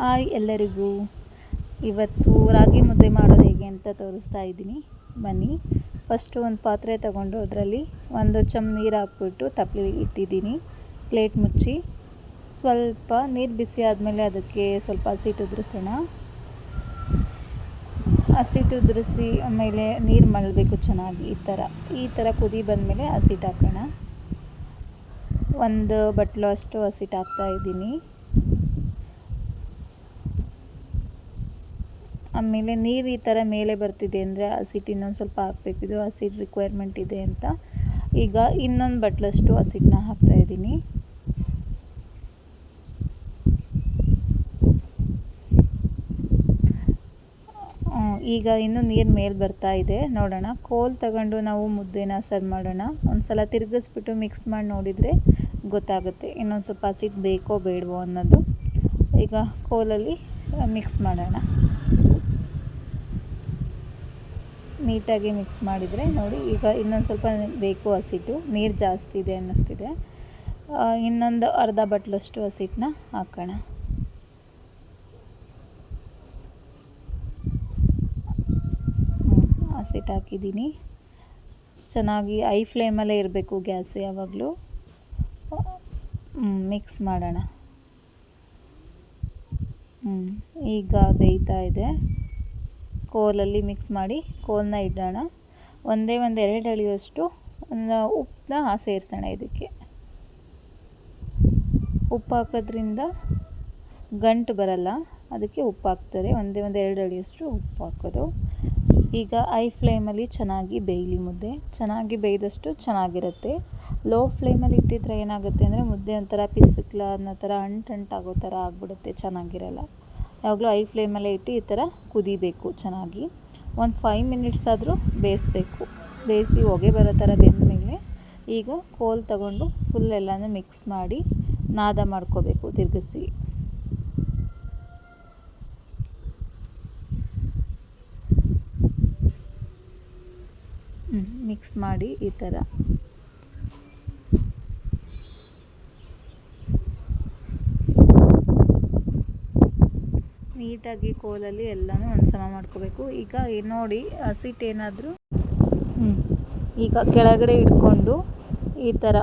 Hi ಎಲ್ಲರಿಗೂ. ಇವತ್ತು ರಾಗಿ ಮುದ್ದೆ ಮಾಡೋದು ಹೇಗೆ ಅಂತ ತೋರಿಸ್ತಾ ಇದ್ದೀನಿ. ಬನ್ನಿ. ಫಸ್ಟು ಒಂದು ಪಾತ್ರೆ ತಗೊಂಡು ಅದರಲ್ಲಿ ಒಂದು ಚಮ್ ನೀರು ಹಾಕ್ಬಿಟ್ಟು ತಪ್ಪಲಿ ಇಟ್ಟಿದ್ದೀನಿ. ಪ್ಲೇಟ್ ಮುಚ್ಚಿ. ಸ್ವಲ್ಪ ನೀರು ಬಿಸಿ ಆದಮೇಲೆ ಅದಕ್ಕೆ ಸ್ವಲ್ಪ ಹಸಿಟ್ಟು ಉದುರಿಸೋಣ. ಹಸಿಟ್ಟು ಉದುರಿಸಿ ಆಮೇಲೆ ನೀರು ಮಳಬೇಕು ಚೆನ್ನಾಗಿ ಈ ಥರ. ಈ ಥರ ಕುದಿ ಬಂದಮೇಲೆ ಹಸಿಟ್ಟು ಹಾಕೋಣ. ಒಂದು ಬಟ್ಲು ಅಷ್ಟು ಹಸಿಟ್ಟು ಹಾಕ್ತಾ ಇದ್ದೀನಿ. ಆಮೇಲೆ ನೀರು ಈ ಥರ ಮೇಲೆ ಬರ್ತಿದೆ ಅಂದರೆ ಹಸಿಟ್ಟು ಇನ್ನೊಂದು ಸ್ವಲ್ಪ ಹಾಕಬೇಕು. ಇದು ಹಸಿಟ್ಟು ರಿಕ್ವೈರ್ಮೆಂಟ್ ಇದೆ ಅಂತ. ಈಗ ಇನ್ನೊಂದು ಬಟ್ಲಷ್ಟು ಹಸಿಟ್ಟನ್ನ ಹಾಕ್ತಾ ಇದ್ದೀನಿ. ಈಗ ಇನ್ನು ನೀರು ಮೇಲೆ ಬರ್ತಾ ಇದೆ. ನೋಡೋಣ. ಕೋಲ್ ತಗೊಂಡು ನಾವು ಮುದ್ದೆನ ಸರ್ವ್ ಮಾಡೋಣ. ಒಂದು ಸಲ ತಿರುಗಿಸ್ಬಿಟ್ಟು ಮಿಕ್ಸ್ ಮಾಡಿ ನೋಡಿದರೆ ಗೊತ್ತಾಗುತ್ತೆ. ಇನ್ನೊಂದು ಸ್ವಲ್ಪ ಹಸಿಟ್ಟು ಬೇಕೋ ಬೇಡವೋ ಅನ್ನೋದು. ಈಗ ಕೋಲಲ್ಲಿ ಮಿಕ್ಸ್ ಮಾಡೋಣ. ನೀಟಾಗಿ ಮಿಕ್ಸ್ ಮಾಡಿದರೆ ನೋಡಿ, ಈಗ ಇನ್ನೊಂದು ಸ್ವಲ್ಪ ಬೇಕು ಹಸಿಟ್ಟು, ನೀರು ಜಾಸ್ತಿ ಇದೆ ಅನ್ನಿಸ್ತಿದೆ. ಇನ್ನೊಂದು ಅರ್ಧ ಬಟ್ಲಷ್ಟು ಹಸಿಟ್ಟನ್ನ ಹಾಕೋಣ. ಹಸಿಟ್ಟು ಹಾಕಿದ್ದೀನಿ. ಚೆನ್ನಾಗಿ ಐ ಫ್ಲೇಮಲ್ಲೇ ಇರಬೇಕು ಗ್ಯಾಸ್ ಯಾವಾಗಲೂ. ಮಿಕ್ಸ್ ಮಾಡೋಣ. ಹ್ಞೂ ಈಗ ಬೇಯ್ತಾ ಇದೆ. ಕೋಲಲ್ಲಿ ಮಿಕ್ಸ್ ಮಾಡಿ ಕೋಲನ್ನ ಇಡೋಣ. ಒಂದೇ ಒಂದು ಎರಡು ಅಳಿಯೋಷ್ಟು ಉಪ್ಪನ್ನ ಸೇರಿಸೋಣ ಇದಕ್ಕೆ. ಉಪ್ಪು ಹಾಕೋದ್ರಿಂದ ಗಂಟು ಬರಲ್ಲ, ಅದಕ್ಕೆ ಉಪ್ಪು ಹಾಕ್ತಾರೆ. ಒಂದೇ ಒಂದು ಎರಡು ಅಡಿಯಷ್ಟು ಉಪ್ಪು ಹಾಕೋದು. ಈಗ ಐ ಫ್ಲೇಮಲ್ಲಿ ಚೆನ್ನಾಗಿ ಬೇಯಲಿ ಮುದ್ದೆ. ಚೆನ್ನಾಗಿ ಬೇಯ್ದಷ್ಟು ಚೆನ್ನಾಗಿರುತ್ತೆ. ಲೋ ಫ್ಲೇಮಲ್ಲಿ ಇಟ್ಟಿದ್ರೆ ಏನಾಗುತ್ತೆ ಅಂದರೆ ಮುದ್ದೆ ಒಂಥರ ಪಿಸ್ಕ್ಲ ಅನ್ನೋ ಥರ ಅಂಟಂಟಾಗೋ ಥರ ಆಗಿಬಿಡುತ್ತೆ, ಚೆನ್ನಾಗಿರಲ್ಲ. ಯಾವಾಗಲೂ ಐ ಫ್ಲೇಮಲ್ಲೇ ಇಟ್ಟು ಈ ಥರ ಕುದಿಬೇಕು ಚೆನ್ನಾಗಿ. ಒಂದು ಫೈವ್ ಮಿನಿಟ್ಸ್ ಆದರೂ ಬೇಯಿಸ್ಬೇಕು. ಬೇಯಿಸಿ ಹೊಗೆ ಬರೋ ಥರ ಬೆಂದ ಮೇಲೆ ಈಗ ಕೋಲ್ ತಗೊಂಡು ಫುಲ್ ಎಲ್ಲನೂ ಮಿಕ್ಸ್ ಮಾಡಿ ನಾದ ಮಾಡ್ಕೋಬೇಕು ತಿರುಗಿಸಿ. ಮಿಕ್ಸ್ ಮಾಡಿ ಈ ಥರ. ನೀಟಾಗಿ ಕೋಲಲ್ಲಿ ಎಲ್ಲನೂ ಒಂದು ಸಮ ಮಾಡ್ಕೋಬೇಕು. ಈಗ ನೋಡಿ ಹಸಿಟ್ಟು ಏನಾದರೂ? ಈಗ ಕೆಳಗಡೆ ಇಟ್ಕೊಂಡು ಈ ಥರ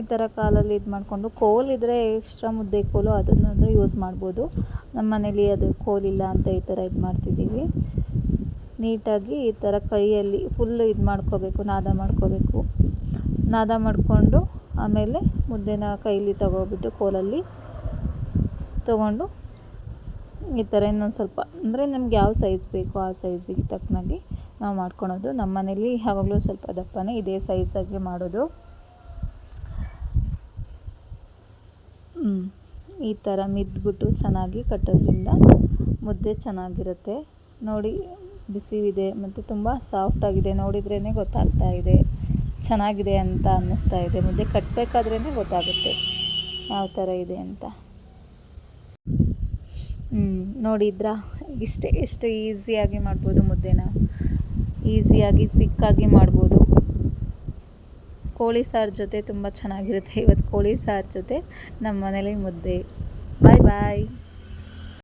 ಈ ಥರ ಕಾಲಲ್ಲಿ ಇದು ಮಾಡಿಕೊಂಡು, ಕೋಲ್ ಇದ್ದರೆ ಎಕ್ಸ್ಟ್ರಾ ಮುದ್ದೆ ಕೋಲು ಅದನ್ನು ಯೂಸ್ ಮಾಡ್ಬೋದು. ನಮ್ಮ ಮನೇಲಿ ಅದು ಕೋಲಿಲ್ಲ ಅಂತ ಈ ಥರ ಇದು ಮಾಡ್ತಿದ್ದೀವಿ. ನೀಟಾಗಿ ಈ ಥರ ಕೈಯಲ್ಲಿ ಫುಲ್ಲು ಇದು ಮಾಡ್ಕೋಬೇಕು, ನಾದ ಮಾಡ್ಕೋಬೇಕು. ನಾದ ಮಾಡಿಕೊಂಡು ಆಮೇಲೆ ಮುದ್ದೆನ ಕೈಲಿ ತಗೊಬಿಟ್ಟು ಕೋಲಲ್ಲಿ ತೊಗೊಂಡು ಈ ಥರ ಇನ್ನೊಂದು ಸ್ವಲ್ಪ, ಅಂದರೆ ನಮ್ಗೆ ಯಾವ ಸೈಜ್ ಬೇಕೋ ಆ ಸೈಜಿಗೆ ತಕ್ಕನಾಗಿ ನಾವು ಮಾಡ್ಕೊಳೋದು. ನಮ್ಮ ಮನೇಲಿ ಯಾವಾಗಲೂ ಸ್ವಲ್ಪ ದಪ್ಪನೇ ಇದೇ ಸೈಜಾಗಿ ಮಾಡೋದು. ಈ ಥರ ಮಿದ್ಬಿಟ್ಟು ಚೆನ್ನಾಗಿ ಕಟ್ಟೋದ್ರಿಂದ ಮುದ್ದೆ ಚೆನ್ನಾಗಿರುತ್ತೆ. ನೋಡಿ, ಬಿಸಿವಿದೆ ಮತ್ತು ತುಂಬ ಸಾಫ್ಟಾಗಿದೆ ನೋಡಿದ್ರೇ ಗೊತ್ತಾಗ್ತಾ ಇದೆ. ಚೆನ್ನಾಗಿದೆ ಅಂತ ಅನ್ನಿಸ್ತಾ ಇದೆ. ಮುದ್ದೆ ಕಟ್ಟಬೇಕಾದ್ರೇ ಗೊತ್ತಾಗುತ್ತೆ ಯಾವ ಥರ ಇದೆ ಅಂತ. ನೋಡಿದ್ರಾ? ಇಷ್ಟೇ ಎಷ್ಟು ಈಸಿಯಾಗಿ ಮಾಡ್ಬೋದು ಮುದ್ದೆನ. ಈಸಿಯಾಗಿ ಪಿಕ್ಕಾಗಿ ಮಾಡ್ಬೋದು. ಕೋಳಿ ಸಾರು ಜೊತೆ ತುಂಬ ಚೆನ್ನಾಗಿರುತ್ತೆ. ಇವತ್ತು ಕೋಳಿ ಸಾರು ಜೊತೆ ನಮ್ಮ ಮನೇಲಿ ಮುದ್ದೆ. ಬಾಯ್ ಬಾಯ್